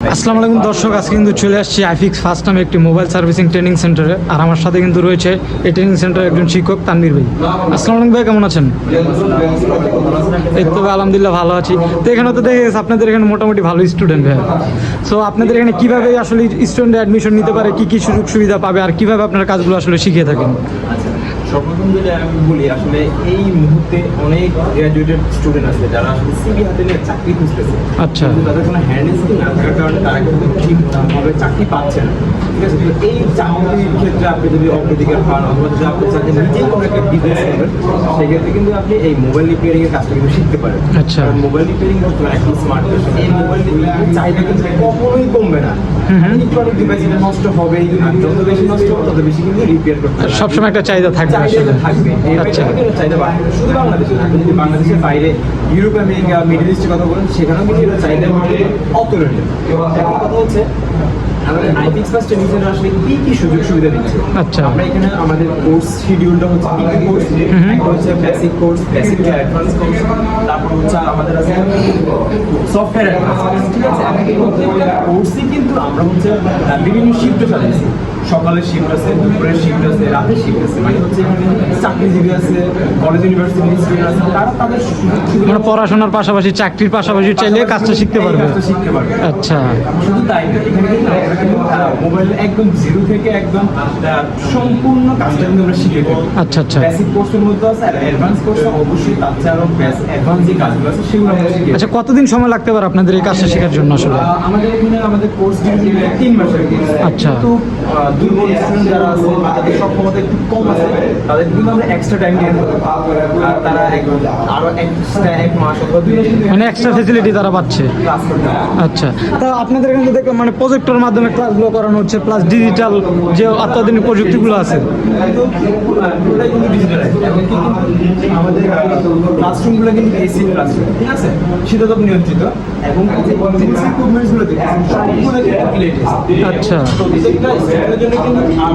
আসসালামু আলাইকুম দর্শক, আজকে কিন্তু চলে আসছি আইফিক্স ফার্স্ট নামে একটি মোবাইল সার্ভিসিং ট্রেনিং সেন্টারে। আর আমার সাথে কিন্তু রয়েছে এই ট্রেনিং সেন্টারের একজন শিক্ষক তানবীর ভাই। আসসালামু আলাইকুম ভাই, কেমন আছেন? এই তো আলহামদুলিল্লাহ ভালো আছি। তো এখানে তো দেখে আপনাদের এখানে মোটামুটি ভালো স্টুডেন্ট ভাই। সো আপনাদের এখানে কীভাবে আসলে স্টুডেন্ট অ্যাডমিশন নিতে পারে, কি কী সুযোগ সুবিধা পাবে, আর কীভাবে আপনার কাজগুলো আসলে শিখিয়ে থাকেন? সর্বপ্রথম যদি আমি বলি আসলে এই মুহূর্তে অনেক গ্র্যাজুয়েটেড স্টুডেন্ট আছে যারা আসলে সিবি হাতে নিয়ে চাকরি খুঁজতেছে আচ্ছা। তাদের কোনো হ্যান্ড স্কিল না থাকার কারণে তারা কিন্তু ঠিকভাবে চাকরি পাচ্ছে না ঠিক আছে তো এই চাকরির ক্ষেত্রে আপনি যদি অগ্রাধিকার পান অথবা যদি আপনি চাকরি নিজেই কোনো একটা বিজনেস করবেন সেক্ষেত্রে কিন্তু আপনি এই মোবাইল রিপেয়ারিং এর কাজটা কিন্তু শিখতে পারেন আচ্ছা। মোবাইল রিপেয়ারিং বর্তমানে এখন স্মার্ট এই মোবাইল চাহিদা কিন্তু কখনোই কমবে না। ইলেকট্রনিক ডিভাইস এটা নষ্ট হবেই। যত বেশি নষ্ট হবে তত বেশি কিন্তু রিপেয়ার করতে হবে। সবসময় একটা চাহিদা থাকবে আসলে। থাকবে। আচ্ছা। চাহিদা বাড়বে শুধু বাংলাদেশে না যদি বাংলাদেশের বাইরে ইউরোপ আমেরিকা মিডল ইস্টের কথা বলেন সেখানেও কিন্তু এটা চাহিদা অতুলনীয়। এখন কথা হচ্ছে আমাদের আইপিক্স ফার্স্ট ট্রেনিং আসলে কি কি সুযোগ সুবিধা দিচ্ছে? আচ্ছা। আমরা এখানে আমাদের কোর্স শিডিউলটা হচ্ছে কি কোর্স একটা হচ্ছে basic course basic to advance course তারপর হচ্ছে আমাদের আছে সফটওয়্যার অ্যাডভান্স ঠিক আছে? কোর্সই কিন্তু আমরা হচ্ছে বিভিন্ন শিফটে সাজাইছি সকালের শিফট আছে দুপুরের শিফট আছে রাতের শিফট আছে। মানে হচ্ছে চাকরিজীবী আছে কলেজ ইউনিভার্সিটি স্টুডেন্ট আছে তারা তাদের মানে পড়াশোনার পাশাপাশি চাকরির পাশাপাশি চাইলে কাজটা শিখতে পারবে। শিখতে পারবে। আচ্ছা। শুধু তাই মোবাইল একদম জিরো থেকে একদম সম্পূর্ণ কাজটা কিন্তু আমরা শিখে আচ্ছা আচ্ছা। বেসিক কোর্সের মধ্যে আছে আর অ্যাডভান্স কোর্স অবশ্যই তার চেয়ে আরও অ্যাডভান্স যে কাজগুলো আছে সেগুলো আমরা শিখে আচ্ছা কতদিন সময় লাগতে পারে আপনাদের এই কাজটা শেখার জন্য আসলে? আমাদের এখানে আমাদের কোর্স তিন মাসের আচ্ছা। আহ, দুর্বল স্টুডেন্ট যারা আছে বা তাদের সক্ষমতা একটু কম আছে তাদের কিন্তু আমরা এক্সট্রা টাইম দিয়ে আর তারা আরও এক্সট্রা এক মাস অথবা দুই মাস মানে এক্সট্রা ফেসিলিটি তারা পাচ্ছে। আচ্ছা। তা আপনাদের এখানে দেখলাম মানে প্রজেক্টর মাধ্যমে ক্লাসগুলো করানো হচ্ছে প্লাস ডিজিটাল যে অত্যাধুনিক প্রযুক্তিগুলো আছে। আমাদের ক্লাসরুমগুলো কিন্তু এসি ক্লাসরুম ঠিক আছে? শীতাতপ নিয়ন্ত্রিত। এবং ইকুইপমেন্টসগুলো সবগুলো কিন্তু আচ্ছা। প্রত্যেকটা জন্য কিন্তু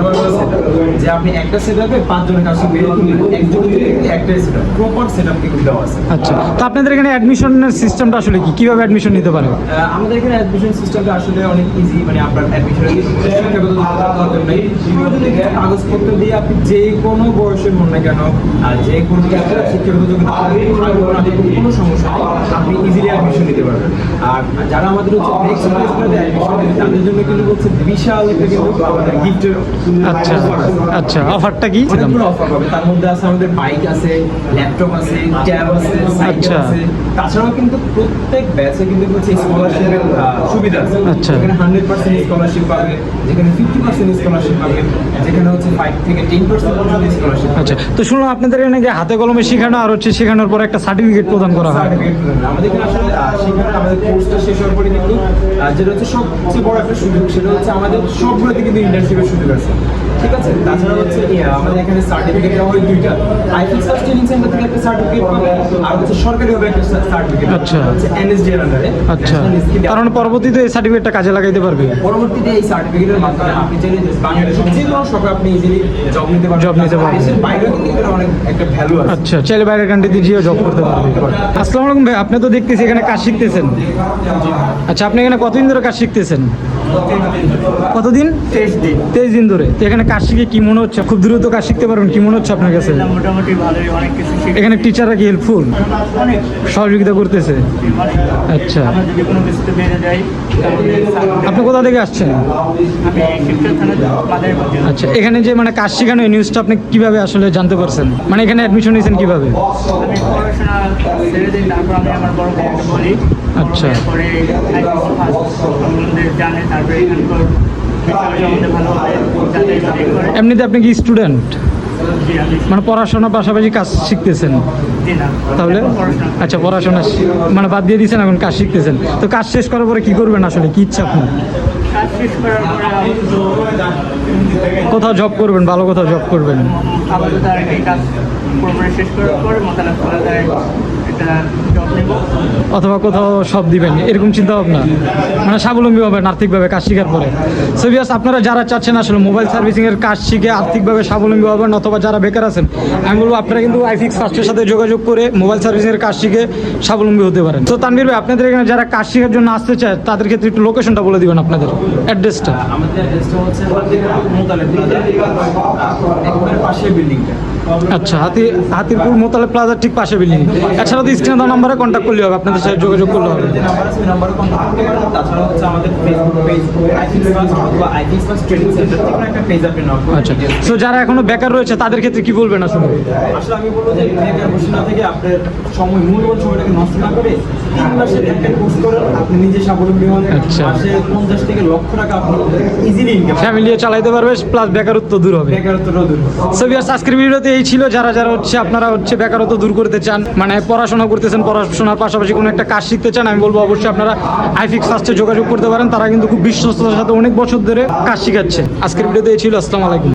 যে আপনি একটা সেটআপে পাঁচজনের কাজ শিখবেন এরকম না। একজনের জন্য কিন্তু একটাই সেটআপ প্রপার সেটআপ কিন্তু দেওয়া আছে। আচ্ছা তো আপনাদের এখানে অ্যাডমিশনের সিস্টেমটা আসলে কি? কীভাবে অ্যাডমিশন নিতে পারে আমাদের এখানে অ্যাডমিশন সিস্টেমটা আসলে অনেক ইজি মানে আপনার অ্যাডমিশন শিক্ষাগত যোগ্যতার দরকার নেই কাগজপত্র দিয়ে আপনি যে কোনো বয়সের হন না কেন আর যে কোনো শিক্ষাগত যোগ্যতা থাকুক না থাকুক, কোনো সমস্যা নেই। আপনি ইজিলি অ্যাডমিশন নিতে পারবেন। আর যারা আমাদের হচ্ছে নেক্সট প্লেসমেন্টে অ্যাডমিশন নেবে তাদের জন্য কিন্তু হচ্ছে বিশাল একটা কিন্তু গিফটের আচ্ছা আচ্ছা অফারটা কি? অনেকগুলো অফার পাবে তার মধ্যে আছে আমাদের বাইক আছে ল্যাপটপ আছে ট্যাব আছে সাইকেল আচ্ছা। আছে। তাছাড়াও কিন্তু প্রত্যেক ব্যাচে কিন্তু হচ্ছে স্কলারশিপের সুবিধা আছে। আচ্ছা। হান্ড্রেড পার্সেন্ট স্কলারশিপ পাবে যেখানে ফিফটি পার্সেন্ট স্কলারশিপ পাবে যেখানে হচ্ছে ফাইভ থেকে টেন পার্সেন্ট পর্যন্ত স্কলারশিপ আচ্ছা তো শুনলাম আপনাদের এখানে হাতে কলমে শেখানো আর হচ্ছে শেখানোর পর একটা সার্টিফিকেট প্রদান করা হয়। আমাদের এখানে আসলে আহ, আমাদের কোর্সটা শেষ হওয়ার পরে কিন্তু যেটা হচ্ছে সবচেয়ে বড় একটা সুযোগ সেটা হচ্ছে আমাদের সবগুলোতে কিন্তু ইন্টার্নশিপের সুযোগ আছে। ঠিক আছে? তাছাড়া হচ্ছে আমাদের এখানে সার্টিফিকেট দেওয়া হয় দুইটা। আইফিক্স ট্রেনিং সেন্টার থেকে একটা সার্টিফিকেট পাবে আর হচ্ছে সরকারিভাবে একটা সার্টিফিকেট আচ্ছা। হচ্ছে এনএসডি এর আন্ডারে আচ্ছা। কারণ পরবর্তীতে এই সার্টিফিকেটটা কাজে লাগাইতে পারবে। পরবর্তীতে এই সার্টিফিকেটের মাধ্যমে আপনি চাইলে বাংলাদেশের যে কোনো শপে আপনি ইজিলি জব নিতে পারবেন। Job নিতে পারবেন। দেশের বাইরেও কিন্তু অনেক একটা ভ্যালু আছে। আচ্ছা চাইলে বাইরের কান্ট্রিতে গিয়েও জব করতে আসসালামু আলাইকুম ভাই আপনি তো দেখতেছি এখানে কাজ শিখতেছেন। আচ্ছা আপনি এখানে কতদিন ধরে কাজ শিখতেছেন? কতদিন? তেইশ দিন। তেইশ দিন ধরে। তো এখানে কাজ শিখে কি মনে হচ্ছে? খুব দ্রুত কাজ শিখতে পারবেন কি মনে হচ্ছে আপনার কাছে? মোটামুটি ভালোই অনেক কিছু এখানে টিচাররা কি হেল্পফুল সহযোগিতা করতেছে? আচ্ছা। আপনি কোথা থেকে আসছেন? আচ্ছা এখানে যে মানে কাজ শেখানো এই নিউজটা আপনি কীভাবে আসলে জানতে পারছেন? মানে এখানে অ্যাডমিশন নিয়েছেন কীভাবে? আচ্ছা। এমনিতে আপনি কি স্টুডেন্ট মানে পড়াশোনার পাশাপাশি কাজ শিখতেছেন? তাহলে? আচ্ছা পড়াশোনা মানে বাদ দিয়ে দিয়েছেন এখন কাজ শিখতেছেন। তো কাজ শেষ করার পরে কি করবেন আসলে? কি ইচ্ছা আপনার? কোথাও জব করবেন ভালো কোথাও জব করবেন? অথবা কোথাও সব দিবেন এরকম চিন্তা ভাবনা মানে স্বাবলম্বী হবেন আর্থিকভাবে কাজ শেখার পরে সেভিয়াস আপনারা যারা চাচ্ছেন আসলে মোবাইল সার্ভিসিংয়ের কাজ শিখে আর্থিকভাবে স্বাবলম্বী হবেন অথবা যারা বেকার আছেন আমি বলব আপনারা কিন্তু আইফিক্স ফার্স্টের সাথে যোগাযোগ করে মোবাইল সার্ভিসিং এর কাজ শিখে স্বাবলম্বী হতে পারেন। তো তানভীর ভাই আপনাদের এখানে যারা কাজ শেখার জন্য আসতে চায় তাদের ক্ষেত্রে একটু লোকেশনটা বলে দিবেন আপনাদের অ্যাড্রেসটা আমাদের অ্যাড্রেসটা হচ্ছে পাশে বিল্ডিংটা আচ্ছা হাতি হাতিরপুর মোতালে প্লাজার ঠিক পাশে বিল্ডিং এছাড়া তো স্ক্রিনে দেওয়া নাম্বারে কন্ট্যাক্ট করলে হবে আপনাদের সাথে যোগাযোগ করলে হবে। আচ্ছা তো যারা এখনও বেকার রয়েছে তাদের ক্ষেত্রে কি বলবেন আসলে? আসলে আমি বলব যে বেকার বসে না থেকে আপনার সময় মূল্যবান সময়টাকে নষ্ট না করে তিন মাসের একটা কোর্স করেন আপনি নিজে স্বাবলম্বী হন। আচ্ছা। মাসে পঞ্চাশ থেকে লক্ষ টাকা আপনি ইজিলি ইনকাম ফ্যামিলি চালাইতে পারবে প্লাস বেকারত্ব দূর হবে। বেকারত্ব দূর হবে। সো আজকের ভিডিওতে এই ছিল যারা যারা হচ্ছে আপনারা হচ্ছে বেকারত্ব দূর করতে চান মানে পড়াশোনা করতেছেন, পড়াশোনার পাশাপাশি কোনো একটা কাজ শিখতে চান, আমি বলব অবশ্যই আপনারা আইফিক্স ফার্স্টে যোগাযোগ করতে পারেন, তারা কিন্তু খুব বিশ্বস্ততার সাথে অনেক বছর ধরে কাজ শিখাচ্ছে। আজকের ভিডিওতে এই ছিল, আসসালামু আলাইকুম।